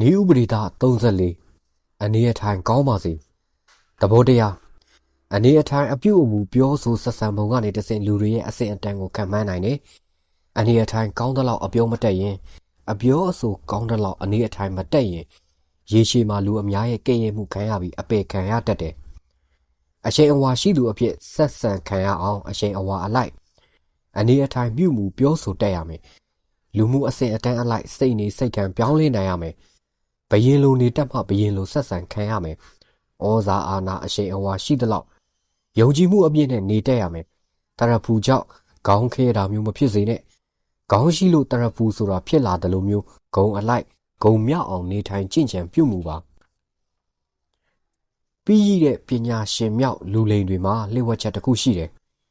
နီးဥပဒေသား34အနေအထိုင်ကောင်းပါစေတဘောတရားအနေအထိုင်အပြုအမူပြောဆိုဆက်ဆံပုံကနေတဆင့်လူတွေရဲ့အဆင့်အတန်းကိုခံမှန်းနိုင်တယ်အနေအထိုင်ကောင်းတဲ့လောက်အပြောမတက်ရင်အပြောအဆိုကောင်းတဲ့လောက်အနေအထိုင်မတက်ရင် ရေရှည်မှာလူအများရဲ့ကဲ့ရဲ့မှုခံရပြီးအပေခံရတတ်တယ်အရှိန်အဝါရှိသူအဖြစ်ဆက်ဆံခံရအောင်အရှိန်အဝါအလိုက်အနေအထိုင်ပြုမှုပြောဆိုတတ်ရမယ်လူမှုအဆင့်အတန်းအလိုက်စိတ်နေစိတ်ခံပြောင်းလဲနိုင်ရမယ်ဘယင်လိုနေတတ်မှဘယင်လိုဆက်ဆံခံရမယ်။ဩဇာအာဏာအရှိန်အဝါရှိသလောက်ယုံကြည်မှုအပြည့်နဲ့နေတတ်ရမယ်။တရဖူကြောင့်ခေါင်းခဲတာမျိုးမဖြစ်စေနဲ့။ခေါင်းရှိလို့တရဖူဆိုတာဖြစ်လာတယ်လို့မျိုးဂုံအလိုက် ဂုံမြောက်အောင်နေထိုင်ကြင့်ကြံပြုမှုပါ။ပြီးရတဲ့ပညာရှင်မြောက်လူလိန်တွေမှာလျှို့ဝှက်ချက်တစ်ခုရှိတယ်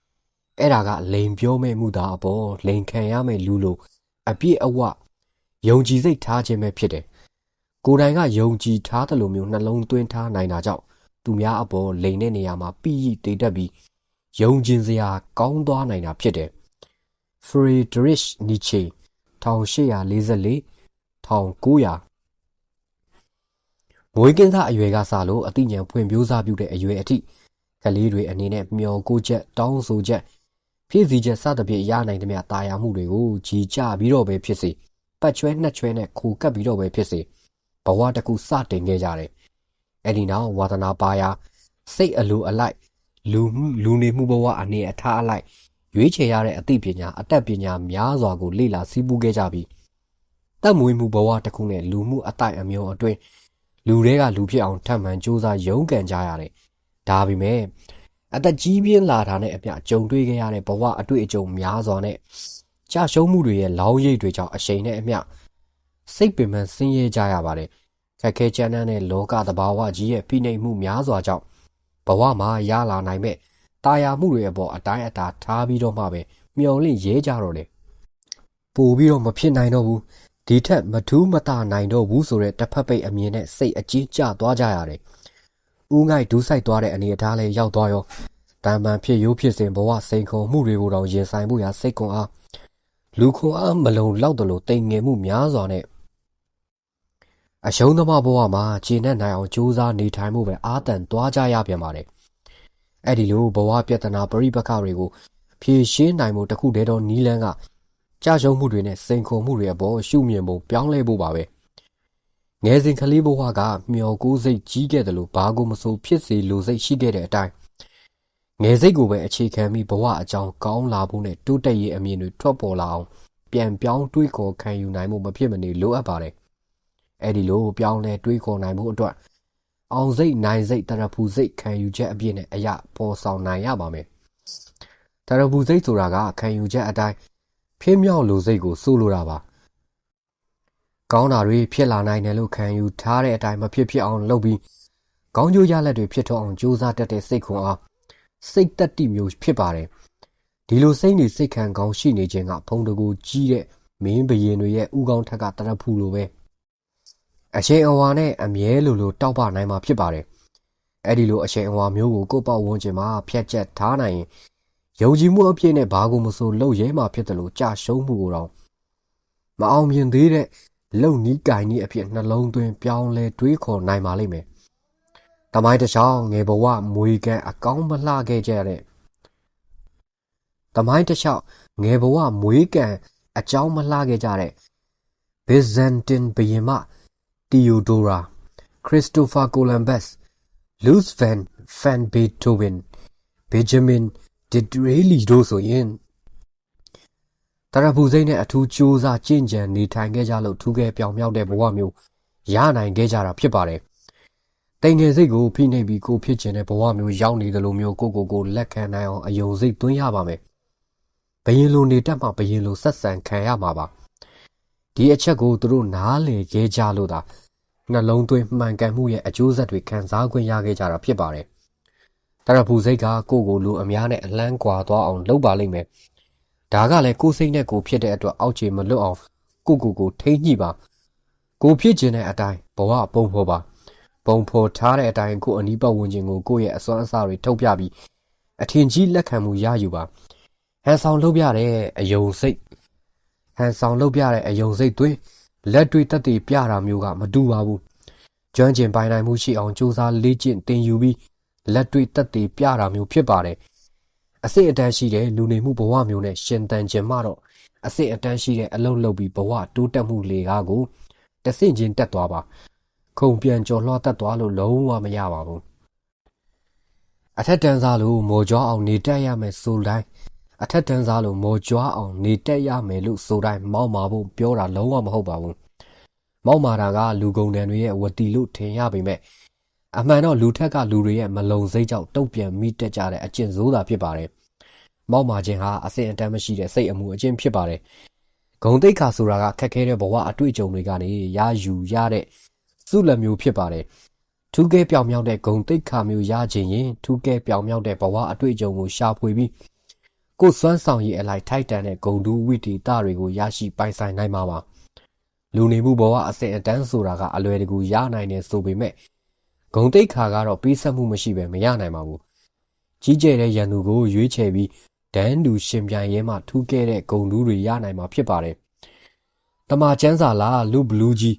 ။အဲ့ဒါကလိန်ပြောမဲ့မှုသားအပေါ်လိန်ခံရမဲ့လူလိုအပြည့်အဝယုံကြည်စိတ်ထားခြင်းပဲဖြစ်တယ်ကိုယ်တိုင်ကယုံကြည်ထားတယ်လို့မျိုးနှလုံးသွင်းထားနိုင်တာကြောင့်သူများအပေါ်လိန်တဲ့နေရာမှာပြီးရတိတ်တက်ပြီးယုံကျင်စရာကောင်းသွားနိုင်တာဖြစ်တယ်။ Friedrich Nietzsche 1844 1900မွေးကင်းသားအရွယ်ကစလို့အသိဉာဏ်ဖွံ့ဖြိုးစားပြုတဲ့အရွယ်အထိကလေးတွေအနေနဲ့မျောကိုချက်တောင်းဆိုချက်ဖြည့်စည်းချက်စသဖြင့်ရနိုင်သမျှတာယာမှုတွေကိုကြီးကြပြီးတော့ပဲဖြစ်စေပတ်ချွဲနှက်ချွဲနဲ့ခိုကပ်ပြီးတော့ပဲဖြစ်စေဘဝတစ်ခုစတင်ခဲ့ကြတယ်။အဲ့ဒီနောက်ဝါသနာပါရာစိတ်အလိုအလိုက်လူမှုလူနေမှုဘဝအနေအထားအလိုက်ရွေးချယ်ရတဲ့အသိပညာအတတ်ပညာများစွာကိုလေ့လာစည်းပူးခဲ့ကြပြီး တတ်မွေးမှုဘဝတစ်ခုနဲ့လူမှုအတိုက်အမျိုးအတွင်းလူတွေကလူဖြစ်အောင်ထပ်မံစူးစမ်းရုန်းကန်ကြရတယ်။ဒါပေမဲ့အသက်ကြီးပြင်းလာတာနဲ့အမျှကြုံတွေ့ခဲ့ရတဲ့ဘဝအတွေ့အကြုံများစွာနဲ့ကြာရှုံးမှုတွေရဲ့လောင်းရိပ်တွေကြောင့်အရှိန်နဲ့အမျှစိတ်ပင်ပန်းဆင်းရဲကြရပါတယ်ခက်ခဲကြမ်းတမ်းတဲ့လောကသဘာဝကြီးရဲ့ဖိနှိပ်မှုများစွာကြောင့်ဘဝမှာရလာနိုင်မဲ့တာယာမှုတွေအပေါ်အတိုင်းအတာထားပြီးတော့မှပဲမျောလင့်ရဲကြတော့တယ်ပို့ပြီးတော့မဖြစ်နိုင်တော့ဘူး ဒီထက်မထူးမတာနိုင်တော့ဘူးဆိုတဲ့တစ်ဖက်ပိတ်အမြင်နဲ့စိတ်အကြီးကျသွားကြရတယ်ဦးငိုက်ဒူးဆိုင်သွားတဲ့အနေအထားလေးရောက်သွားရောတန်ပန်ဖြစ်ရိုးဖြစ်စဉ်ဘဝစိန်ခုံမှုတွေကိုတောင်ရင်ဆိုင်မှုရာစိတ်ခွန်အားလူခွန်အားမလုံလောက်တယ်လို့တိမ်ငယ်မှုများစွာနဲ့အရှုံးသမားဘဝမှာခြေနဲ့နိုင်အောင်ကြိုးစားနေထိုင်မှုပဲအာတန်သွားကြရပြန်ပါတယ်။အဲ့ဒီလိုဘဝပြဿနာပရိပခတွေကိုဖြေရှင်းနိုင်မှုတခုတည်းသောနီးလန်းက ကြာရှုံးမှုတွေနဲ့စိန်ခေါ်မှုတွေအပေါ်ရှုမြင်ဖို့ပြောင်းလဲဖို့ပါပဲ။ငယ်စဉ်ကလေးဘဝကမျောကိုးစိတ်ကြီးခဲ့တယ်လို့ဘာကိုမဆိုဖြစ်စေလိုစိတ်ရှိခဲ့တဲ့အတိုင်းငယ်စိတ်ကိုပဲအခြေခံပြီးဘဝအကြောင်းကောင်းလာဖို့နဲ့တိုးတက်ရေးအမြင်တွေထွက်ပေါ်လာအောင်ပြန်ပြောင်းတွေးခေါ်ခံယူနိုင်မှုမဖြစ်မနေလိုအပ်ပါတယ်အဲ့ဒီလိုပြောင်းလဲတွေးခေါ်နိုင်မှုအတွက်အောင်စိတ်နိုင်စိတ်တရဖူစိတ်ခံယူချက်အပြည့်နဲ့အရာပေါ်ဆောင်နိုင်ရပါမယ်တရဖူစိတ်ဆိုတာကခံယူချက်အတိုင်း ဖြင်းမြောက်လိုစိတ်ကိုစိုးလိုတာပါကောင်းတာတွေဖြစ်လာနိုင်တယ်လို့ခံယူထားတဲ့အတိုင်းမဖြစ်ဖြစ်အောင်လုပ်ပြီးကောင်းကျိုးရလက်တွေဖြစ်ထွန်းအောင်ကြိုးစားတတ်တဲ့စိတ်ခွန်အားစိတ်တက်တိမျိုးဖြစ်ပါတယ်ဒီလိုစိတ်နေစိတ်ခံကောင်းရှိနေခြင်းကဖုံတကူကြီးတဲ့မင်းဘရင်တွေရဲ့ဥကောင်းထက်ကတရဖူလိုပဲအရှိန်အဝါနဲ့အမြဲလိုလိုတောက်ပနိုင်မှာဖြစ်ပါတယ်။အဲ့ဒီလိုအရှိန်အဝါမျိုးကိုကိုယ့်ပေါ့ဝန်းကျင်မှာဖြတ်ချက်ထားနိုင်ရင် ယုံကြည်မှုအပြည့်နဲ့ဘာကိုမဆိုလုပ်ရဲမှာဖြစ်တယ်လို့ကြာရှုံးမှုကိုတော့မအောင်မြင်သေးတဲ့လုံနီးကင်နီးအဖြစ်နှလုံးသွင်းပြောင်းလဲတွေးခေါ်နိုင်ပါလိမ့်မယ်။တမိုင်းတစ်ချောင်းငယ်ဘဝမွေကန်အကောင်းမလှခဲ့ကြတဲ့တမိုင်းတစ်ချောင်းငယ်ဘဝမွေးကန်အကြောင်းမလှခဲ့ကြတဲ့ Byzantine ဘရင်မ Theodora Christopher Columbus Lutz van van Beethoven Benjamin Disraeli တို့ ဆိုရင်တရဖူစိတ်နဲ့အထူးကြိုးစားကြင်ကြံနေထိုင်ခဲ့ကြလို့ထူးခဲပြောင်မြောက်တဲ့ဘဝမျိုးရနိုင်ခဲ့ကြတာဖြစ်ပါတယ်။တိမ်ငယ်စိတ်ကိုဖိနှိပ်ပြီးကိုဖြစ်ခြင်းတဲ့ဘဝမျိုးရောက်နေတယ်လို့မျိုးကိုကိုကိုလက်ခံနိုင်အောင်အယုံစိတ်သွင်းရပါမယ်။ဘယင်လိုနေတတ်မှဘယင်လိုဆက်ဆံခံရမှာပါ။ဒီအချက်ကိုသူတို့နားလည်ခဲ့ကြလို့သာနှလုံးသွင်းမှန်ကန်မှုရဲ့အကျိုးဆက်တွေခံစား권ရခဲ့ကြတာဖြစ်ပါတယ်။ တရဖူစိတ်ကကိုယ့်ကိုလူအများနဲ့အလန်းကွာသွားအောင်လုပ်ပါလိမ့်မယ်။ဒါကလည်းကိုယ်စိတ်နဲ့ကိုယ်ဖြစ်တဲ့အတွက်အောက်ခြေမလွတ်အောင်ကိုကိုကိုထိမ့်ညှိပါကိုဖြစ်ခြင်းတဲ့အတိုင်းဘဝပုံဖော်ပါပုံဖော်ထားတဲ့အတိုင်းကိုအနီးပတ်ဝန်းကျင်ကိုကိုယ့်ရဲ့အစွမ်းအစတွေထုတ်ပြပြီးအထင်ကြီးလက်ခံမှုရယူပါဟန်ဆောင်လုပ်ပြတဲ့အယုံစိတ်ဟန်ဆောင်လုပ်ပြတဲ့အယုံစိတ်သွင်းလက်တွေတက်တည်ပြတာမျိုးကမတူပါဘူးကျွမ်းကျင်ပိုင်နိုင်မှုရှိအောင်ကြိုးစားလေ့ကျင့်သင်ယူပြီး လက်တွေတက်တည်ပြတာမျိုးဖြစ်ပါတယ်အစစ်အတန်းရှိတဲ့လူနေမှုဘဝမျိုးနဲ့ရှင်သန်ခြင်းမှတော့အစစ်အတန်းရှိတဲ့အလုံးလုံးပြီးဘဝတိုးတက်မှုလေကားကိုတဆင့်ချင်းတက်သွားပါခုံပြန်ကြော်လွှားတက်သွားလို့လုံးဝမရပါဘူးအထက်တန်းစားလို့မော်ကြွားအောင်နေတက်ရမယ်ဆိုတိုင်းအထက်တန်းစားလို့မော်ကြွားအောင်နေတက်ရမယ်လို့ဆိုတိုင်းမောက်မာဖို့ပြောတာလုံးဝမဟုတ်ပါဘူးမောက်မာတာကလူကုန်တန်တွေရဲ့ဝတီလို့ထင်ရပေမဲ့ အမှန်တော့လူထက်ကလူတွေရဲ့မလုံစိတ်ကြောင့်တုတ်ပြန်မိတက်ကြတဲ့အကျင့်ဆိုးတာဖြစ်ပါတယ်မောက်မာခြင်းဟာအစင်အတန်းမရှိတဲ့စိတ်အမှုအကျင့်ဖြစ်ပါတယ်ဂုံတိတ်ခါဆိုတာကခက်ခဲတဲ့ဘဝအတွေ့အကြုံတွေကနေရယူရတဲ့စုလက်မျိုးဖြစ်ပါတယ်ထူးကဲပြောင်မြောက်တဲ့ဂုံတိတ်ခါမျိုးရခြင်းရင်ထူးကဲပြောင်မြောက်တဲ့ဘဝအတွေ့အကြုံကိုရှာဖွေပြီးကိုစွမ်းဆောင်ရည်အလိုက်ထိုက်တန်တဲ့ဂုံတူးဝိတီတာတွေကိုရရှိပိုင်ဆိုင်နိုင်မှာပါလူနေမှုဘဝအစဉ်အတန်းဆိုတာကအလွယ်တကူရနိုင်တယ်ဆိုပေမဲ့ ဂုံတိတ်ခါကတော့ပေးဆက်မှုမရှိပဲမရနိုင်ပါဘူးကြီးကျယ်တဲ့ရန်သူကိုရွေးချယ်ပြီးဒန်းတူရှင်ပြိုင်ရဲမှထူးကဲတဲ့ဂုံတူးတွေရနိုင်မှာဖြစ်ပါတယ်တမချန်းစာလားလူဘလူးကြီး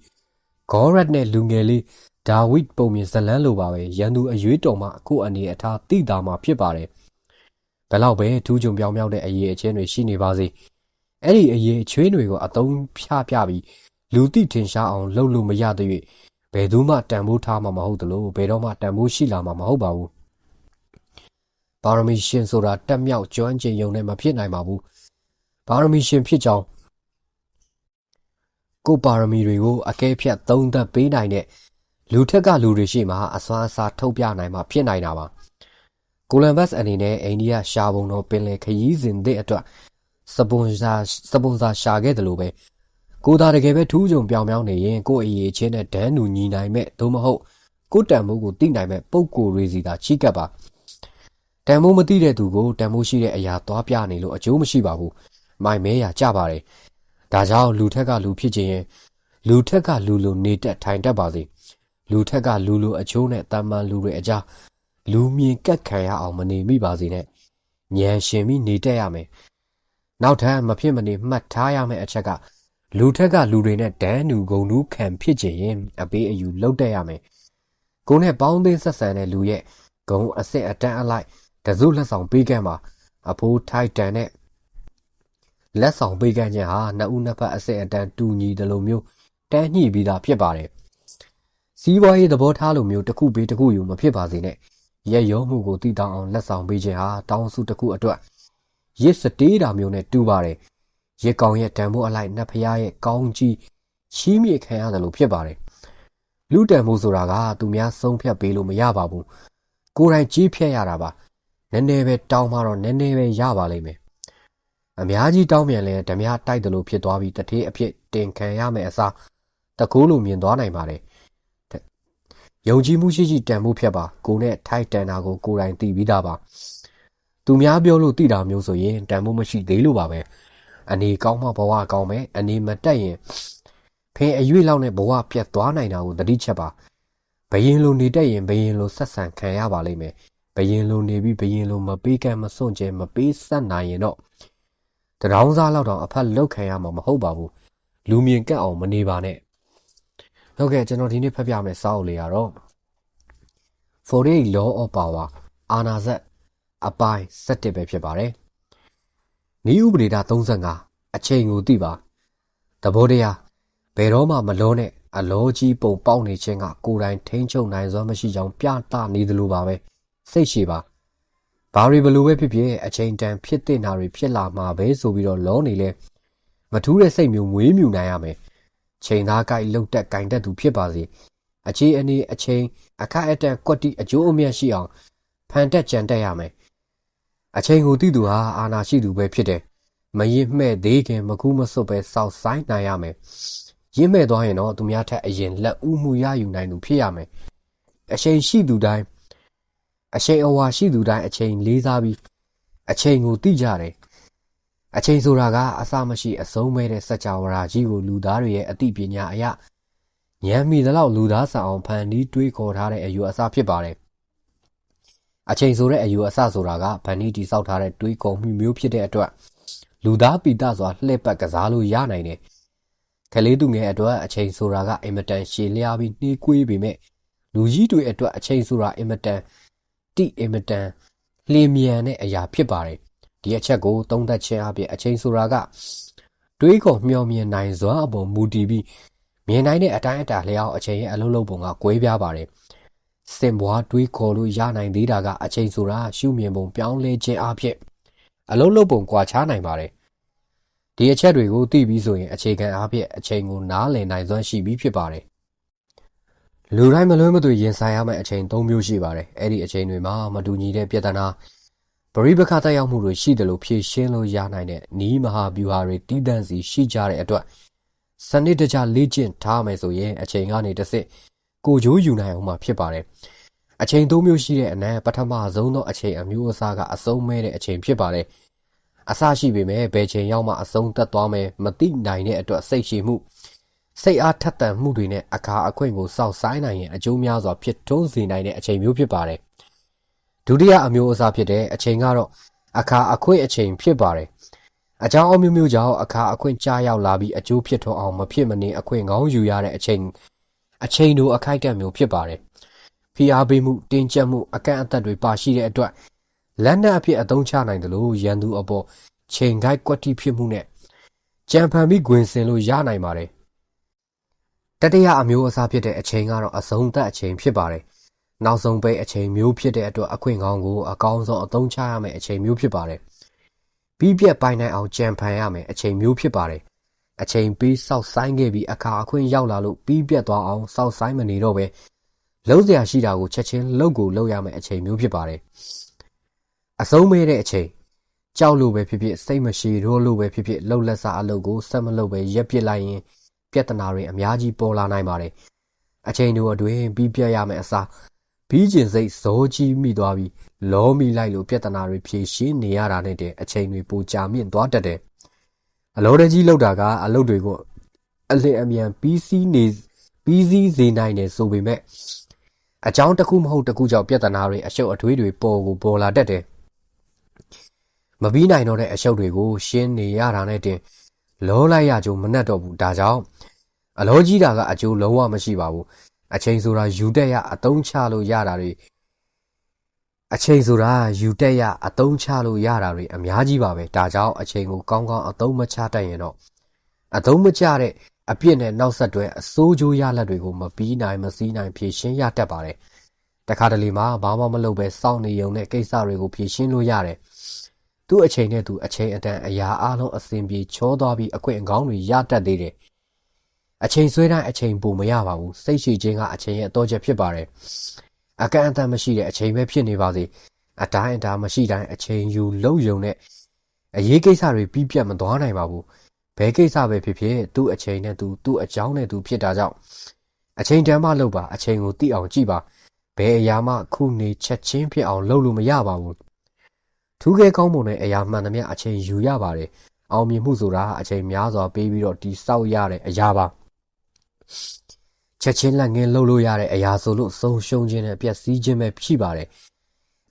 ဂေါရက်နဲ့လူငယ်လေးဒါဝိဒ်ပုံမြင်ဇလန်းလိုပါပဲရန်သူအရွေးတော်မှအခုအနေအထားတိတာမှာဖြစ်ပါတယ်ဘယ်လောက်ပဲထူးချွန်ပြောင်းမြောက်တဲ့အရေးအချင်းတွေရှိနေပါစေအဲ့ဒီအရေးအချွေးတွေကိုအတုံးဖြပြပြီးလူတိထင်ရှားအောင်လှုပ်လို့မရတဲ့၍ ဘယ်သူမှတန်ဖိုးထားမှာမဟုတ်သလိုဘယ်တော့မှတန်ဖိုးရှိလာမှာမဟုတ်ပါဘူးပါရမီရှင်ဆိုတာတက်မြောက်ကျွမ်းကျင်ယုံနဲ့မဖြစ်နိုင်ပါဘူးပါရမီရှင်ဖြစ်ကြောင်းကိုပါရမီတွေကိုအကဲဖြတ်သုံးသက်ပေးနိုင်တဲ့လူထက်ကလူတွေရှိမှအစွမ်းအစားထုတ်ပြနိုင်မှာဖြစ်နိုင်တာပါကိုလံဘတ်အနေနဲ့အိန္ဒိယရှားပုံတော်ပင်လယ်ခရီးစဉ်တဲ့အတွက်စပွန်ဆာစပွန်ဆာရှာခဲ့တယ်လို့ပဲ ကိုသာတကယ်ပဲထူးချွန်ပြောင်ပြောင်းနေရင်ကိုအရေးချင်းနဲ့ဒန်းနူညီနိုင်မဲ့သို့မဟုတ်ကိုတန်မိုးကိုတိနိုင်မဲ့ပုံကိုတွေစီသာချီးကပ်ပါတန်မိုးမသိတဲ့သူကိုတန်မိုးရှိတဲ့အရာသွားပြနေလို့အကျိုးမရှိပါဘူးမိုင်မဲရကြပါတယ်ဒါကြောင့်လူထက်ကလူဖြစ်ခြင်းရင်လူထက်ကလူလိုနေတက်ထိုင်တက်ပါစေလူထက်ကလူလိုအချိုးနဲ့တမန်လူတွေအကြားလူမြင်ကက်ခံရအောင်မနေမိပါစေနဲ့ဉာဏ်ရှင်ပြီးနေတက်ရမယ်နောက်ထပ်မဖြစ်မနေမှတ်ထားရမယ့်အချက်က လူထက်ကလူတွေနဲ့ဒန်းနူဂုံနူးခံဖြစ်ခြင်းရင်အပေးအယူလောက်တက်ရမယ်ကိုနဲ့ပေါင်းသိဆက်ဆံတဲ့လူရဲ့ဂုံအစစ်အတန်းအလိုက်တစုလက်ဆောင်ပေးကမ်းပါအဖိုးထိုက်တန်နဲ့လက်ဆောင်ပေးကမ်းခြင်းဟာနှစ်ဦးနှစ်ဖက်အစစ်အတန်းတူညီတယ်လို့မျိုးတန်းညှိပြီးသားဖြစ်ပါတယ်စီးပွားရေးသဘောထားလိုမျိုးတစ်ခုပေးတစ်ခုယူမဖြစ်ပါစေနဲ့ရက်ရောမှုကိုတည်တောင်းအောင်လက်ဆောင်ပေးခြင်းဟာတောင်းစုတစ်ခုအတွက်ရစ်စတေးတာမျိုးနဲ့တူပါတယ် ရစ်ကောင်ရဲ့တန်ဖိုးအလိုက်နတ်ဖျားရဲ့ကောင်းကြီးချီးမြှင့်ခံရတယ်လို့ဖြစ်ပါတယ်လူတန်ဖိုးဆိုတာကသူများဆုံးဖြတ်ပေးလို့မရပါဘူးကိုယ်တိုင်ကြီးဖြတ်ရတာပါနည်းနည်းပဲတောင်းမှတော့နည်းနည်းပဲရပါလိမ့်မယ်အများကြီးတောင်းပြန်လဲဓမြတိုက်တယ်လို့ဖြစ်သွားပြီးတထေးအဖြစ်တင်ခံရမယ်အစားတကူးလိုမြင်သွားနိုင်ပါတယ်ယုံကြည်မှုရှိရှိတန်ဖို့ဖြတ်ပါကိုနဲ့ထိုက်တန်တာကိုကိုယ်တိုင်သိပြီးသားပါသူများပြောလို့သိတာမျိုးဆိုရင်တန်ဖို့မရှိသေးလို့ပါပဲ အနေကောင်းမှဘဝကောင်းမယ်အနေမတက်ရင်ဖင်အရွေ့လောက်နဲ့ဘဝပြတ်သွားနိုင်တာကိုသတိချက်ပါဘယင်လိုနေတတ်ရင်ဘယင်လိုဆက်ဆံခံရပါလိမ့်မယ်ဘယင်လိုနေပြီးဘယင်လိုမပေးကမ်းမစွန့်ကြဲမပေးဆက်နိုင်ရင်တော့တရောင်းစားလောက်တော့အဖက်လောက်ခံရမှာမဟုတ်ပါဘူးလူမြင်ကပ်အောင်မနေပါနဲ့ဟုတ်ကဲ့ကျွန်တော်ဒီနေ့ဖတ်ပြမယ်စာအုပ်လေးကတော့48 Law of Power အာနာဇက်အပိုင်း7ပဲဖြစ်ပါတယ်။ ဤဥပဒေတာ35အချိန်ကိုသိပါသဘောတရားဘယ်တော့မှမလုံးနဲ့အလောကြီးပုံပေါက်နေခြင်းကကိုယ်တိုင်ထိန်းချုပ်နိုင်စွမ်းမရှိကြောင်းပြသနေသလိုပါပဲစိတ်ရှိပါဘာတွေဘလို့ပဲဖြစ်ဖြစ်အချိန်တန်ဖြစ်တဲ့နာတွေဖြစ်လာမှာပဲဆိုပြီးတော့လောနေလဲမထူးတဲ့စိတ်မျိုးမွေးမြူနိုင်ရမယ်ချိန်သားကိုက်လှုပ်တက်ကင်တက်သူဖြစ်ပါစေအခြေအနေအချိန်အခက်အတန့်ကွက်တိအကျိုးအမြတ်ရှိအောင်ဖန်တက်ကြံတက်ရမယ် အချိန်ကိုသိသူဟာအာနာရှိသူပဲဖြစ်တယ်မရင်မှဲ့သေးခင်မကူးမစွတ်ပဲစောက်ဆိုင်နိုင်ရမယ်ရင်းမဲ့သွားရင်တော့သူများထက်အရင်လက်ဦးမှုရယူနိုင်သူဖြစ်ရမယ်အချိန်ရှိသူတိုင်းအချိန်အဝါရှိသူတိုင်းအချိန်လေးစားပြီးအချိန်ကိုသိကြတယ်အချိန်ဆိုတာကအစမရှိအဆုံးမဲတဲ့စัจ java ကြီးကိုလူသားတွေရဲ့အသိပညာအရညံမိသလောက်လူသားဆန်အောင်ဖန်တီးတွေးခေါ်ထားတဲ့အယူအဆဖြစ်ပါတယ် အချိန်ဆိုတဲ့အယူအဆဆိုတာကဖန်တီးတိဆောက်ထားတဲ့တွေးခေါ်မှုမျိုးဖြစ်တဲ့အတွက်လူသားပိတစွာလှည့်ပတ်ကစားလို့ရနိုင်တယ်ကလေးသူငယ်အတွက်အချိန်ဆိုတာကအင်မတန်ရှည်လျားပြီးနှေးကွေးပေမဲ့လူကြီးတွေအတွက်အချိန်ဆိုတာအင်မတန်တိအင်မတန်လျင်မြန်တဲ့အရာဖြစ်ပါတယ်ဒီအချက်ကိုသုံးသပ်ခြင်းအပြင်အချိန်ဆိုတာကတွေးခေါ်မျှော်မြင်နိုင်စွာအပေါ်မူတည်ပြီးမြင်နိုင်တဲ့အတိုင်းအတာလျောက်အချိန်ရဲ့အလုံးလုံးပုံကကွဲပြားပါတယ် စင်ဘွားတွေးခေါ်လို့ရနိုင်သေးတာကအချိန်ဆိုတာရှုမြင်ပုံပြောင်းလဲခြင်းအဖြစ်အလုံးလုံးပုံကွာခြားနိုင်ပါတယ်ဒီအချက်တွေကိုသိပြီးဆိုရင်အခြေခံအားဖြင့်အချိန်ကိုနားလည်နိုင်စွမ်းရှိပြီးဖြစ်ပါတယ်လူတိုင်းမလွဲမသွေရင်ဆိုင်ရမယ့်အချိန်၃မျိုးရှိပါတယ်အဲ့ဒီအချိန်တွေမှာမတူညီတဲ့ပြဿနာပရိပခတက်ရောက်မှုတွေရှိတယ်လို့ဖြေရှင်းလို့ရနိုင်တဲ့နီးမဟာဗျူဟာတွေတည်တံ့စီရှိကြတဲ့အတွက်စနစ်တကျလေ့ကျင့်ထားမယ်ဆိုရင်အချိန်ကနေတစ်စစ် ကိုကြိုးယူနိုင်အောင်မှာဖြစ်ပါတယ်အချိန်၃မျိုးရှိတဲ့အနက်ပထမဆုံးသောအချိန်အမျိုးအစားကအဆုံးမဲတဲ့အချိန်ဖြစ်ပါတယ်အစရှိပေမဲ့ဘယ်ချိန်ရောက်မှအဆုံးသက်သွားမယ်မသိနိုင်တဲ့အတွက်စိတ်ရှိမှုစိတ်အားထက်သန်မှုတွေနဲ့အခါအခွင့်ကိုစောင့်ဆိုင်နိုင်ရင်အကျိုးများစွာဖြစ်ထွန်းစေနိုင်တဲ့အချိန်မျိုးဖြစ်ပါတယ်ဒုတိယအမျိုးအစားဖြစ်တဲ့အချိန်ကတော့အခါအခွင့်အချိန်ဖြစ်ပါတယ်အကြောင်းအမျိုးမျိုးကြောင့်အခါအခွင့်ကြားရောက်လာပြီးအကျိုးဖြစ်ထွန်းအောင်မဖြစ်မနေအခွင့်ကောင်းယူရတဲ့အချိန် အချိန်တို့အခိုက်အတန့်မျိုးဖြစ်ပါတယ်ဖိအားပေးမှုတင်းကျပ်မှုအကန့်အသတ်တွေပါရှိတဲ့အတွက်လက်နက်အဖြစ်အသုံးချနိုင်တယ်လို့ရန်သူအပေါ်ချိန်ခိုက်ကွက်တိဖြစ်မှုနဲ့ကြံဖန်ပြီးဂွင်စင်လို့ရနိုင်ပါတယ်တတိယအမျိုးအစားဖြစ်တဲ့အချိန်ကတော့အဆုံးသတ်အချိန်ဖြစ်ပါတယ်နောက်ဆုံးပိတ်အချိန်မျိုးဖြစ်တဲ့အတွက်အခွင့်ကောင်းကိုအကောင်းဆုံးအသုံးချရမယ့်အချိန်မျိုးဖြစ်ပါတယ်ပြီးပြက်ပိုင်းနိုင်အောင်ကြံဖန်ရမယ်အချိန်မျိုးဖြစ်ပါတယ် အချိန်ပေးစောက်ဆိုင်ခဲ့ပြီးအခါအခွင့်ရောက်လာလို့ပြီးပြက်သွားအောင်စောက်ဆိုင်မနေတော့ပဲလုံးစရာရှိတာကိုချက်ချင်းလှုပ်ကိုလှုပ်ရမယ့်အချိန်မျိုးဖြစ်ပါတယ်အဆုံးမဲတဲ့အချိန်ကြောက်လို့ပဲဖြစ်ဖြစ်စိတ်မရှိတော့လို့ပဲဖြစ်ဖြစ်လှုပ်လက်စားအလုပ်ကိုဆက်မလုပ်ပဲရက်ပစ်လိုက်ရင်ပြဿနာတွေအများကြီးပေါ်လာနိုင်ပါတယ်အချိန်တို့အတွင်းပြီးပြတ်ရမယ့်အစားပြီးကျင်စိတ်ဇောကြီးမိသွားပြီးလောမိလိုက်လို့ပြဿနာတွေဖြေရှင်းနေရတာနဲ့တဲ့အချိန်တွေပိုကြာမြင့်သွားတတ်တယ် အလောတကြီးလောက်တာကအလုပ်တွေကိုအလင်းအမြန်ပြီးစီးနေပြီးစီးစေနိုင်တယ်ဆိုပေမဲ့အကြောင်းတစ်ခုမဟုတ်တစ်ခုကြောင့်ပြဿနာတွေအရှုပ်အထွေးတွေပေါ်ကိုပေါ်လာတတ်တယ်မပြီးနိုင်တော့တဲ့အရှုပ်တွေကို ရှင်းနေရတာနဲ့တင်လောလိုက်ရကြုံမနှက်တော့ဘူးဒါကြောင့်အလောကြီးတာကအကျိုးလုံးဝမရှိပါဘူးအချိန်ဆိုတာယူတက်ရအတုံးချလို့ရတာတွေ အချိန်ဆိုတာယူတက်ရအတုံးချလို့ရတာတွေအများကြီးပါပဲဒါကြောင့်အချိန်ကိုကောင်းကောင်းအတုံးမချတတ်ရင်တော့အတုံးမချတဲ့အပြစ်နဲ့နောက်ဆက်တွဲအစိုးကျိုးရလက်တွေကိုမပြီးနိုင်မစည်းနိုင်ဖြေရှင်းရတတ်ပါတယ်တခါတလေမှာဘာမှမလုပ်ပဲစောင့်နေုံနဲ့ကိစ္စတွေကိုဖြေရှင်းလို့ရတယ်သူ့အချိန်နဲ့သူအချိန်အတန်အရာအလုံးအစဉ်ပြေချောသွားပြီးအခွင့်အကောင်းတွေရတတ်သေးတယ်အချိန်ဆွဲတိုင်းအချိန်ပိုမရပါဘူးစိတ်ရှိခြင်းကအချိန်ရဲ့အတော့ချက်ဖြစ်ပါတယ် အကန့်အသတ်မရှိတဲ့အချိန်ပဲဖြစ်နေပါစေအတိုင်းအတာမရှိတိုင်းအချိန်ယူလုံယုံနဲ့အရေးကိစ္စတွေပြီးပြတ်မသွားနိုင်ပါဘူးဘယ်ကိစ္စပဲဖြစ်ဖြစ်သူ့အချိန်နဲ့သူသူ့အကြောင်းနဲ့သူဖြစ်တာကြောင့်အချိန်တန်မှလုပ်ပါအချိန်ကိုသိအောင်ကြည့်ပါဘယ်အရာမှခုနေချက်ချင်းဖြစ်အောင်လုပ်လို့မရပါဘူးထူးခဲကောင်းမွန်တဲ့အရာမှန်သမျှအချိန်ယူရပါတယ်အောင်မြင်မှုဆိုတာအချိန်များစွာပေးပြီးတော့တိဆောက်ရတဲ့အရာပါ ချက်ချင်းလက်ငင်းလှုပ်လို့ရတဲ့အရာဆိုလို့ဆုံးရှုံးခြင်းနဲ့ပျက်စီးခြင်းပဲဖြစ်ပါတယ်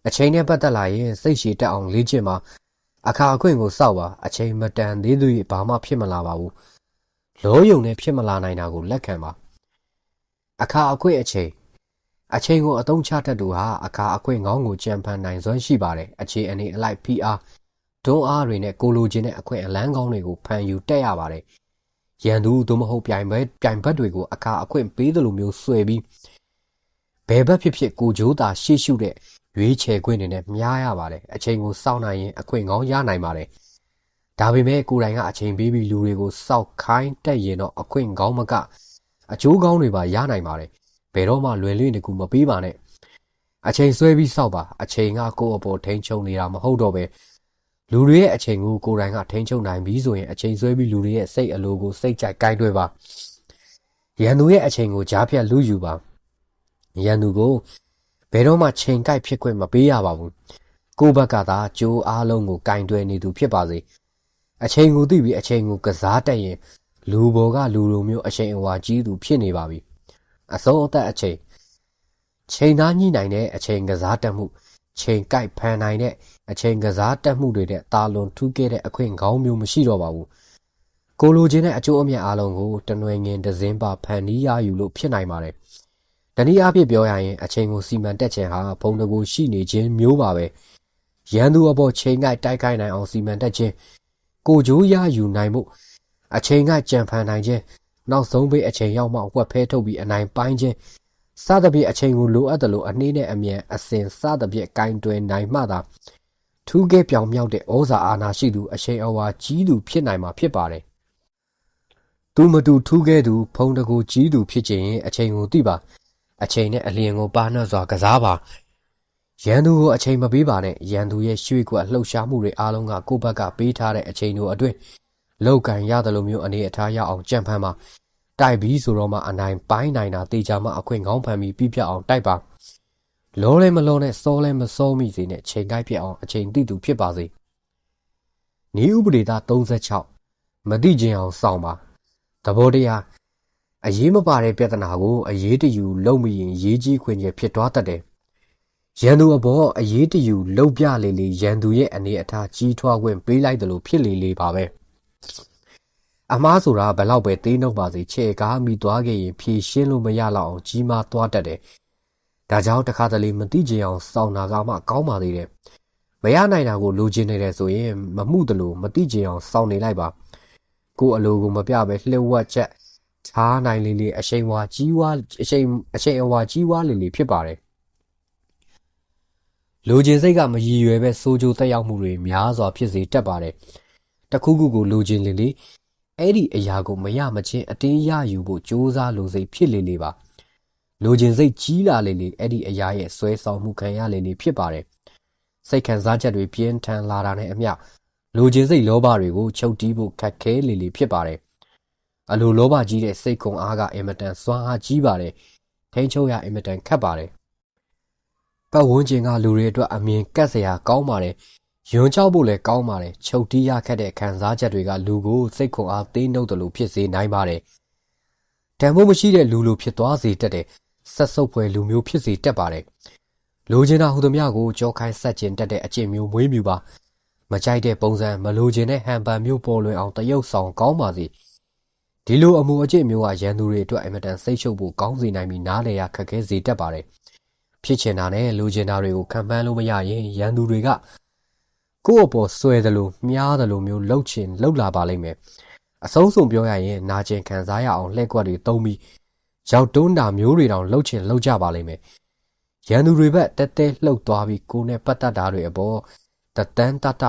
အချိန်နဲ့ပတ်သက်လာရင်စိတ်ရှည်တက်အောင်လေ့ကျင့်ပါအခါအခွင့်ကိုစောက်ပါအချိန်မတန်သေးသေးဘာမှဖြစ်မလာပါဘူးလောယုံနဲ့ဖြစ်မလာနိုင်တာကိုလက်ခံပါအခါအခွင့်အချိန်အချိန်ကိုအသုံးချတတ်သူဟာအခါအခွင့်ကောင်းကိုကြံဖန်နိုင်စွမ်းရှိပါတယ်အခြေအနေအလိုက် PR ဒုံအားတွေနဲ့ကိုလိုချင်တဲ့အခွင့်အလန်းကောင်းတွေကိုဖန်ယူတက်ရပါတယ် ရန်သူသို့မဟုတ်ပြိုင်ဘက်ပြိုင်ဘက်တွေကိုအခါအခွင့်ပေးသလိုမျိုးဆွဲပြီးဘယ်ဘက်ဖြစ်ဖြစ်ကိုကြိုးသာရှေ့ရှုတဲ့ရွေးချယ်ခွင့်တွေနဲ့မြားရပါတယ်အချိန်ကိုစောင့်နိုင်ရင်အခွင့်ကောင်းရနိုင်ပါတယ်ဒါပေမဲ့ကိုယ်တိုင်ကအချိန်ပေးပြီးလူတွေကိုစောက်ခိုင်းတက်ရင်တော့အခွင့်ကောင်းမကအကျိုးကောင်းတွေပါရနိုင်ပါတယ်ဘယ်တော့မှလွယ်လွယ်တကူမပေးပါနဲ့အချိန်ဆွဲပြီးစောက်ပါအချိန်ကကိုယ့်အပေါ်ထိန်းချုပ်နေတာမဟုတ်တော့ပဲ လူတွေရဲ့အချိန်ကိုကိုယ်တိုင်ကထိန်းချုပ်နိုင်ပြီဆိုရင်အချိန်ဆွဲပြီးလူတွေရဲ့စိတ်အလိုကိုစိတ်ကြိုက်ကိုင်းတွဲပါရန်သူရဲ့အချိန်ကိုကြားဖြတ်လူယူပါရန်သူကိုဘယ်တော့မှချိန်ကိုက်ဖြစ်ခွင့်မပေးရပါဘူးကိုယ့်ဘက်ကသာကြိုးအားလုံးကိုကင်တွယ်နေသူဖြစ်ပါစေအချိန်ကိုသိပြီးအချိန်ကိုကစားတတ်ရင်လူဘော်ကလူလိုမျိုးအချိန်အဝါကြီးသူဖြစ်နေပါပြီအစုံအသက်အချိန်ချိန်သားညှိနိုင်တဲ့အချိန်ကစားတတ်မှုချိန်ကိုက်ဖန်နိုင်တဲ့ အချိန်ကစားတတ်မှုတွေနဲ့တာလွန်ထူးခဲ့တဲ့အခွင့်ကောင်းမျိုးမရှိတော့ပါဘူးကိုလိုချင်တဲ့အကျိုးအမြတ်အလုံးကိုတနွယ်ငင်ဒဇင်းပါဖန်နီးရယူလို့ဖြစ်နိုင်ပါတယ်တနည်းအားဖြင့်ပြောရရင်အချိန်ကိုစီမံတက်ခြင်းဟာဘုံတကူရှိနေခြင်းမျိုးပါပဲရန်သူအပေါ်ချိန်ကိုက်တိုက်ခိုက်နိုင်အောင်စီမံတက်ခြင်းကိုကြိုးရယူနိုင်မှုအချိန်ကကြံဖန်နိုင်ခြင်းနောက်ဆုံးပေးအချိန်ရောက်မှဝက်ဖဲထုတ်ပြီးအနိုင်ပိုင်းခြင်းစသဖြင့်အချိန်ကိုလိုအပ်တယ်လို့အနည်းနဲ့အမြန်အစဉ်စသဖြင့်ကင်တွယ်နိုင်မှသာ ထူးကဲပြောင်မြောက်တဲ့ဩဇာအာဏာရှိသူအချိန်အဝါကြီးသူဖြစ်နိုင်မှာဖြစ်ပါတယ်။သူမတူထူးကဲသူဖုံတကူကြီးသူဖြစ်ခြင်းအချိန်ကိုသိပါအချိန်နဲ့အလျင်ကိုပါနှံ့စွာကစားပါရန်သူကိုအချိန်မပေးပါနဲ့ရန်သူရဲ့ရွှေ့ကွက်လှုပ်ရှားမှုတွေအားလုံးကကိုယ့်ဘက်ကပေးထားတဲ့အချိန်တို့အတွင်းလောက်ကန်ရတယ်လို့မျိုးအနေအထားရအောင်ကြံဖန်ပါတိုက်ပြီးဆိုတော့မှအနိုင်ပိုင်းနိုင်တာတေချာမှအခွင့်ကောင်းဖန်ပြီးပြပြအောင်တိုက်ပါ လောလဲမလောနဲ့စောလဲမစောမိစေနဲ့ချိန်ကိုက်ပြအောင်အချိန်တိတူဖြစ်ပါစေဤဥပဒေသား36မတိကျင်အောင်စောင့်ပါသဘောတရားအရေးမပါတဲ့ပြဿနာကိုအရေးတယူလုံးမိရင်ရေးကြီးခွင့်ရဖြစ်သွားတတ်တယ်ရန်သူအပေါ်အရေးတယူလှုပ်ပြလေလေရန်သူရဲ့အနေအထားကြီးထွားခွင့်ပေးလိုက်တယ်လို့ဖြစ်လေလေပါပဲအမားဆိုတာဘယ်လောက်ပဲသေးနှုတ်ပါစေခြေကားမိသွားခဲ့ရင်ဖြေရှင်းလို့မရတော့အောင်ကြီးမားသွားတတ်တယ် ဒါကြောင့်တခါတလေမသိချင်အောင်စောင့်နာကမှကောင်းပါသေးတယ်မရနိုင်တာကိုလိုချင်နေတယ်ဆိုရင်မမှုတလို့မသိချင်အောင်စောင့်နေလိုက်ပါကိုယ်အလိုကိုမပြပဲလှုပ်ဝက်ချက်ထားနိုင်လေလေအရှိန်ဝါကြီးဝါအရှိန်အရှိန်အဝါကြီးဝါလေလေဖြစ်ပါတယ်လူကျင်စိတ်ကမရည်ရွယ်ပဲစိုးကြိုတက်ရောက်မှုတွေများစွာဖြစ်စေတတ်ပါတယ်တခုခုကိုလူကျင်လေလေအဲ့ဒီအရာကိုမရမချင်းအတင်းရယူဖို့ကြိုးစားလိုစိတ်ဖြစ်လေလေပါ လူကျင်စိတ်ကြီးလာလေလေအဲ့ဒီအရာရဲ့ဆွဲဆောင်မှုခံရလေလေဖြစ်ပါတယ်စိတ်ခံစားချက်တွေပြင်းထန်လာတာနဲ့အမျှလူကျင်စိတ်လောဘတွေကိုချုပ်တီးဖို့ခက်ခဲလေလေဖြစ်ပါတယ်အလိုလောဘကြီးတဲ့စိတ်ကုံအားကအင်မတန်စွမ်းအားကြီးပါတယ်ထိန်ချုပ်ရအင်မတန်ခက်ပါတယ်ပတ်ဝန်းကျင်ကလူတွေအတွက်အမြင်ကက်စရာကောင်းပါတယ်ယွန်းချောက်ဖို့လည်းကောင်းပါတယ်ချုပ်တီးရခက်တဲ့ခံစားချက်တွေကလူကိုစိတ်ခွန်အားသိနှုတ်တယ်လို့ဖြစ်စေနိုင်ပါတယ်တန်ဖိုးမရှိတဲ့လူလိုဖြစ်သွားစေတတ်တဲ့ ဆက်ဆုပ်ဖွယ်လူမျိုးဖြစ်စေတတ်ပါတယ်လိုချင်တာဟူသည်များကိုကြောခိုင်းဆက်ကျင်တတ်တဲ့အကျင့်မျိုးမွေးမြူပါမကြိုက်တဲ့ပုံစံမလိုချင်တဲ့ဟန်ပန်မျိုးပေါ်လွင်အောင်တရုပ်ဆောင်ကောင်းပါစေဒီလိုအမှုအကျင့်မျိုးကရန်သူတွေအတွက်အင်မတန်စိတ်ရှုပ်ဖို့ကောင်းစေနိုင်ပြီးနားလေရခက်ခဲစေတတ်ပါတယ်ဖြစ်ချင်တာနဲ့လိုချင်တာတွေကိုခံပန်းလို့မရရင်ရန်သူတွေကကိုယ့်အပေါ်ဆွဲတယ်လို့မြားတယ်လို့မျိုးလှုပ်ချင်လှုပ်လာပါလိမ့်မယ်အဆုံးစုံပြောရရင်နာကျင်ခံစားရအောင်လှည့်ကွက်တွေတုံးပြီး ရောက်တွန်းတာမျိုးတွေတောင်လှုပ်ချင်လှုပ်ကြပါလိမ့်မယ်ရန်သူတွေဘက်တဲတဲလှုပ်သွားပြီးကိုယ်နဲ့ပတ်သက်တာတွေအပေါ်တတန်းတတ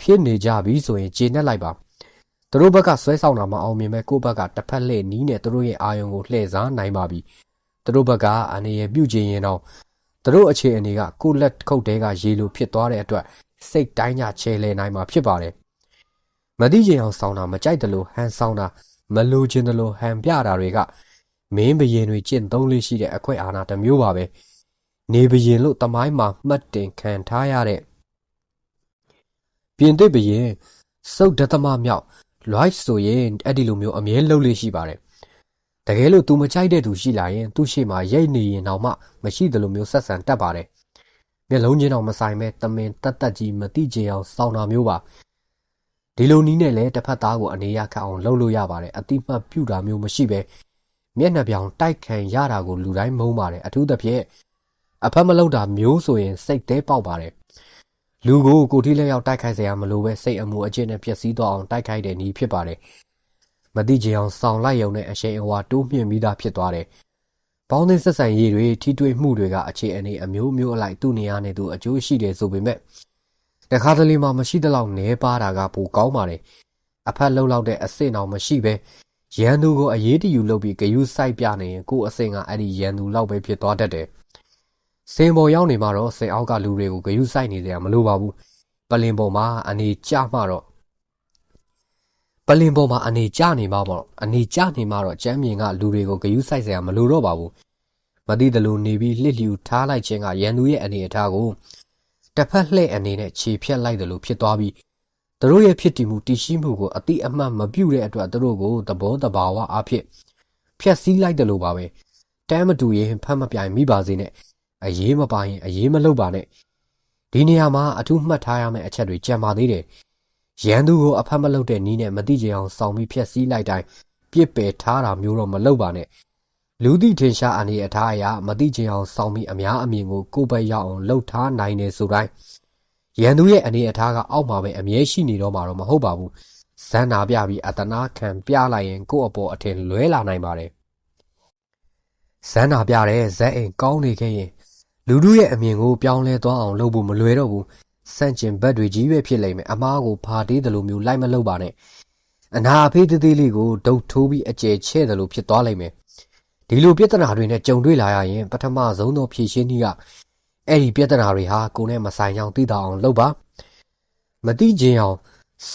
ဖြစ်နေကြပြီဆိုရင်ကျေနပ်လိုက်ပါသူတို့ဘက်ကဆွဲဆောင်တာမအောင်မြင်မဲ့ကိုယ့်ဘက်ကတစ်ဖက်လှည့်နီးနဲ့သူတို့ရဲ့အာယုံကိုလှည့်စားနိုင်ပါပြီသူတို့ဘက်ကအနေရပြုတ်ခြင်းရင်တော့သူတို့အခြေအနေကကိုလက်ခုတ်တဲကရေလိုဖြစ်သွားတဲ့အတွက်စိတ်တိုင်းကြချဲလဲနိုင်မှာဖြစ်ပါတယ်မသိချင်အောင်ဆောင်းတာမကြိုက်တယ်လို့ဟန်ဆောင်းတာမလိုချင်တယ်လို့ဟန်ပြတာတွေက မင်းဘရင်တွေကျင့်သုံးလေးရှိတဲ့အခွင့်အာဏာတစ်မျိုးပါပဲနေဘရင်လို့တမိုင်းမှာမှတ်တင်ခံထားရတဲ့ပြင်သစ်ဘရင်စုတ်ဒသမမြောက် Lloyd ဆိုရင်အဲ့ဒီလိုမျိုးအမြဲလှုပ်လေးရှိပါတယ်တကယ်လို့ तू မကြိုက်တဲ့သူရှိလာရင်သူ့ရှေ့မှာရိတ်နေရင်တော့မှမရှိတယ်လို့မျိုးဆက်ဆံတတ်ပါတယ်မျက်လုံးချင်းတော့မဆိုင်ပဲတမင်တက်တက်ကြီးမတိကျအောင်စောင်းတာမျိုးပါဒီလိုနီးနဲ့လည်းတစ်ဖက်သားကိုအနေရခအောင်လှုပ်လို့ရပါတယ်အတိမတ်ပြူတာမျိုးမရှိပဲ မျက်နှာပြောင်တိုက်ခံရတာကိုလူတိုင်းမုန်းပါတယ်အထူးသဖြင့်အဖက်မလောက်တာမျိုးဆိုရင်စိတ်သေးပေါက်ပါတယ်လူကိုကိုထိလက်ရောက်တိုက်ခိုက်စရာမလိုပဲစိတ်အမှုအကျင့်နဲ့ပျက်စီးသွားအောင်တိုက်ခိုက်တဲ့နည်းဖြစ်ပါတယ်မတိကျအောင်စောင်းလိုက်ရုံနဲ့အရှိန်အဝါတိုးမြင့်ပြီးသားဖြစ်သွားတယ်ပေါင်းသင်းဆက်ဆံရေးတွေထိတွေ့မှုတွေကအခြေအနေအမျိုးမျိုးအလိုက်သူ့နေရာနဲ့သူအကျိုးရှိတယ်ဆိုပေမဲ့တခါတလေမှမရှိသလောက်နဲပါတာကပိုကောင်းပါတယ်အဖက်လှုပ်လောက်တဲ့အဆင့်အောင်မရှိပဲ ရန်သူကိုအရေးတယူလုပ်ပြီးဂယုစိုက်ပြနေရင်ကို့အဆင့်ကအဲ့ဒီရန်သူလောက်ပဲဖြစ်သွားတတ်တယ်စင်ပေါ်ရောက်နေမှတော့စင်အောက်ကလူတွေကိုဂယုစိုက်နေကြမလိုပါဘူးပလင်ပေါ်မှာအနေကျမှတော့ပလင်ပေါ်မှာအနေကျနေမှာပေါ့အနေကျနေမှာတော့ကျမ်းမြင်ကလူတွေကိုဂယုစိုက်စရာမလိုတော့ပါဘူးမသိတယ်လို့နေပြီးလှစ်လျူထားလိုက်ခြင်းကရန်သူရဲ့အနေအထားကိုတစ်ဖက်လှည့်အနေနဲ့ခြေဖြတ်လိုက်တယ်လို့ဖြစ်သွားပြီး သူတို့ရဲ့ဖြစ်တည်မှုတည်ရှိမှုကိုအတိအမှန်မပြုတ်တဲ့အတွက်သူတို့ကိုသဘောတဘာဝအဖြစ်ဖျက်ဆီးလိုက်တယ်လို့ပါပဲတမ်းမတူရင်ဖတ်မပြိုင်မိပါစေနဲ့အရေးမပါရင်အရေးမလုပ်ပါနဲ့ဒီနေရာမှာအထူးမှတ်ထားရမယ့်အချက်တွေကြံပါသေးတယ်ရန်သူကိုအဖတ်မလုပ်တဲ့နီးနဲ့မတိချင်အောင်စောင့်ပြီးဖြက်စီးလိုက်တိုင်းပြစ်ပယ်ထားတာမျိုးတော့မလုပ်ပါနဲ့လူသိထင်ရှားအနေအထားအရမတိချင်အောင်စောင့်ပြီးအများအမြင်ကိုကိုယ်ပဲရောက်အောင်လှုပ်ထားနိုင်နေဆိုတိုင်း ရန်သူရဲ့အနေအထားကအောက်မှာပဲအမြဲရှိနေတော့မှာတော့မဟုတ်ပါဘူးဇန်နာပြပြီးအတနာခံပြလိုက်ရင်ကိုယ့်အပေါ်အထင်လွဲလာနိုင်ပါတယ်ဇန်နာပြတဲ့ဇက်အိမ်ကောင်းနေခဲ့ရင်လူတို့ရဲ့အမြင်ကိုပြောင်းလဲသွားအောင်လုပ်ဖို့မလွယ်တော့ဘူးစန့်ကျင်ဘက်တွေကြီးပဲဖြစ်လိမ့်မယ်အမားကိုဖာတေးတယ်လို့မျိုးလိုက်မလုပ်ပါနဲ့အနာအဖေးသေးသေးလေးကိုဒုတ်ထိုးပြီးအကျယ်ချဲ့တယ်လို့ဖြစ်သွားလိမ့်မယ်ဒီလိုပြဿနာတွေနဲ့ကြုံတွေ့လာရရင်ပထမဆုံးသောဖြေရှင်းနည်းက အဲ့ဒီပြဿနာတွေဟာကိုယ်နဲ့မဆိုင်ကြောင်သိတာအောင်လုပ်ပါမသိခြင်းအောင်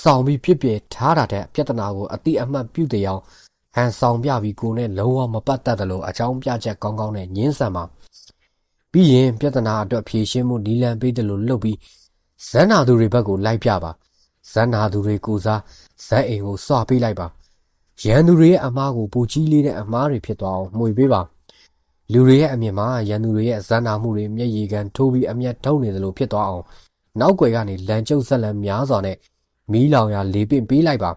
ဆောင်ပြီးဖြစ်ပြထားတာတဲ့ပြဿနာကိုအတိအမှတ်ပြုတဲ့အောင်ဟန်ဆောင်ပြပြီးကိုယ်နဲ့လုံးဝမပတ်သက်တယ်လို့အကြောင်းပြချက်ကောင်းကောင်းနဲ့ညှင်းဆန်ပါပြီးရင်ပြဿနာအတွက်ဖြေရှင်းမှုနီလန်ပေးတယ်လို့လုပ်ပြီးဇန်နာသူတွေဘက်ကိုလိုက်ပြပါဇန်နာသူတွေကိုစားဇက်အိမ်ကိုစွာပေးလိုက်ပါရန်သူတွေရဲ့အမားကိုပူကြီးလေးတဲ့အမားတွေဖြစ်သွားအောင်မှွေပေးပါ လူတွေရဲ့အမြင်မှာရန်သူတွေရဲ့ဇန်နာမှုတွေမျက်ရည်ကန်ထိုးပြီးအမျက်ထုတ်နေတယ်လို့ဖြစ်သွားအောင်နောက်ွယ်ကနေလမ်းကျုပ်ဆက်လန်များစွာနဲ့မီးလောင်ရာလေးပင့်ပေးလိုက်ပါ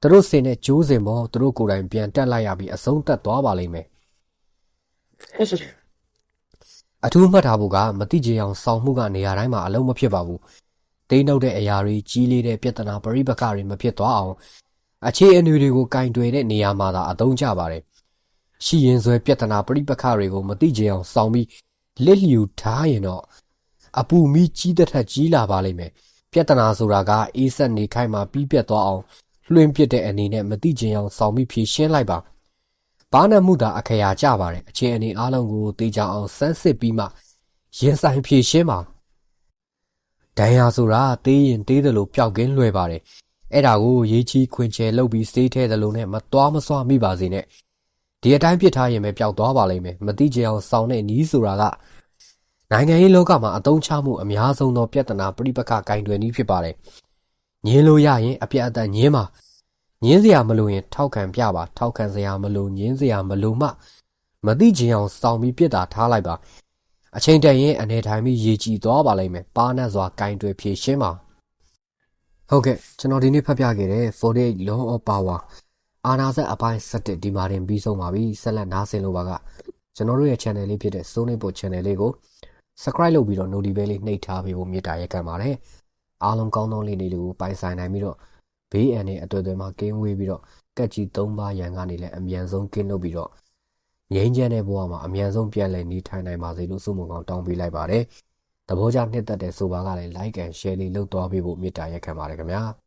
သူတို့စင်တဲ့ကျိုးစင်ပေါ်သူတို့ကိုယ်တိုင်ပြန်တက်လိုက်ရပြီးအဆုံးတက်သွားပါလိမ့်မယ်အထူးမှတ်ထားဖို့ကမတိချင်အောင်စောင့်မှုကနေရာတိုင်းမှာအလုံးမဖြစ်ပါဘူးတိတ်နှုတ်တဲ့အရာတွေကြီးလေးတဲ့ပြဿနာပရိပက္ခတွေမဖြစ်သွားအောင်အခြေအနေတွေကိုကင်တွယ်တဲ့နေရာမှာသာအသုံးကျပါတယ် ရှိရင်ဆွဲပြဿနာပရိပက္ခတွေကိုမတိချင်အောင်စောင့်ပြီးလစ်လျူထားရင်တော့အပူမီးကြီးတဲ့ထက်ကြီးလာပါလိမ့်မယ်ပြဿနာဆိုတာကအေးဆက်နေခိုင်းမှာပြီးပြတ်သွားအောင်လွှင့်ပစ်တဲ့အနေနဲ့မတိချင်အောင်စောင့်ပြီးဖြေရှင်းလိုက်ပါဘာနဲ့မှုတာအခရာကြပါတယ်အခြေအနေအားလုံးကိုသိကြအောင်စမ်းစစ်ပြီးမှရင်ဆိုင်ဖြေရှင်းပါဒဏ်ရာဆိုတာသေးရင်သေးတယ်လို့ပျောက်ကင်းလွယ်ပါတယ်အဲ့ဒါကိုရေးချီခွင်ချဲလုပ်ပြီးစေးထဲတယ်လို့နဲ့မသွားမစွာမိပါစေနဲ့ ဒီအတိုင်းပြစ်ထားရင်ပဲပျောက်သွားပါလိမ့်မယ်မတိကြအောင်စောင်းတဲ့နီးဆိုတာကနိုင်ငံရေးလောကမှာအသုံးချမှုအများဆုံးသောပြဿနာပြိပက္ခကင်တွယ်နည်းဖြစ်ပါတယ်ညင်းလို့ရရင်အပြတ်အသတ်ညင်းပါညင်းစရာမလိုရင် ထောက်ခံပြပါထောက်ခံစရာမလိုညင်းစရာမလိုမှမသိချင်အောင်စောင်းပြီးပြစ်တာထားလိုက်ပါအချိန်တန်ရင်အနေထိုင်ပြီးရေကြည်သွားပါလိမ့်မယ်ပါနတ်စွာကင်တွယ်ဖြည့်ရှင်းပါဟုတ်ကဲ့ကျွန်တော်ဒီနေ့ဖတ်ပြခဲ့တဲ့48 Law of Power အာနာဇက်အပိုင်း7ဒီမှာတင်ပြီးဆုံးပါပြီဆက်လက်နားဆင်လို့ပါကကျွန်တော်တို့ရဲ့ channel လေးဖြစ်တဲ့ Sony Book channel လေးကို subscribe လုပ်ပြီးတော့ notification လေးနှိပ်ထားပေးဖို့မြစ်တာရက်ခံပါတယ်အားလုံးကောင်းသောလေးတွေကိုပိုင်ဆိုင်နိုင်ပြီးတော့ဘေးအန္တရာယ်အတွေ့အကြုံမှာကင်းဝေးပြီးတော့ကက်ကြီး၃ပါးရန်ကနေလည်းအမြန်ဆုံးကင်းလွတ်ပြီးတော့ငြိမ်းချမ်းတဲ့ဘဝမှာအမြန်ဆုံးပြန်လည်နေထိုင်နိုင်ပါစေလို့ဆုမွန်ကောင်းတောင်းပေးလိုက်ပါတယ်။သဘောကျနှစ်သက်တဲ့ဆိုပါကလည်း like and share လေးလုပ်သွားပေးဖို့မေတ္တာရက်ခံပါတယ်ခင်ဗျာ။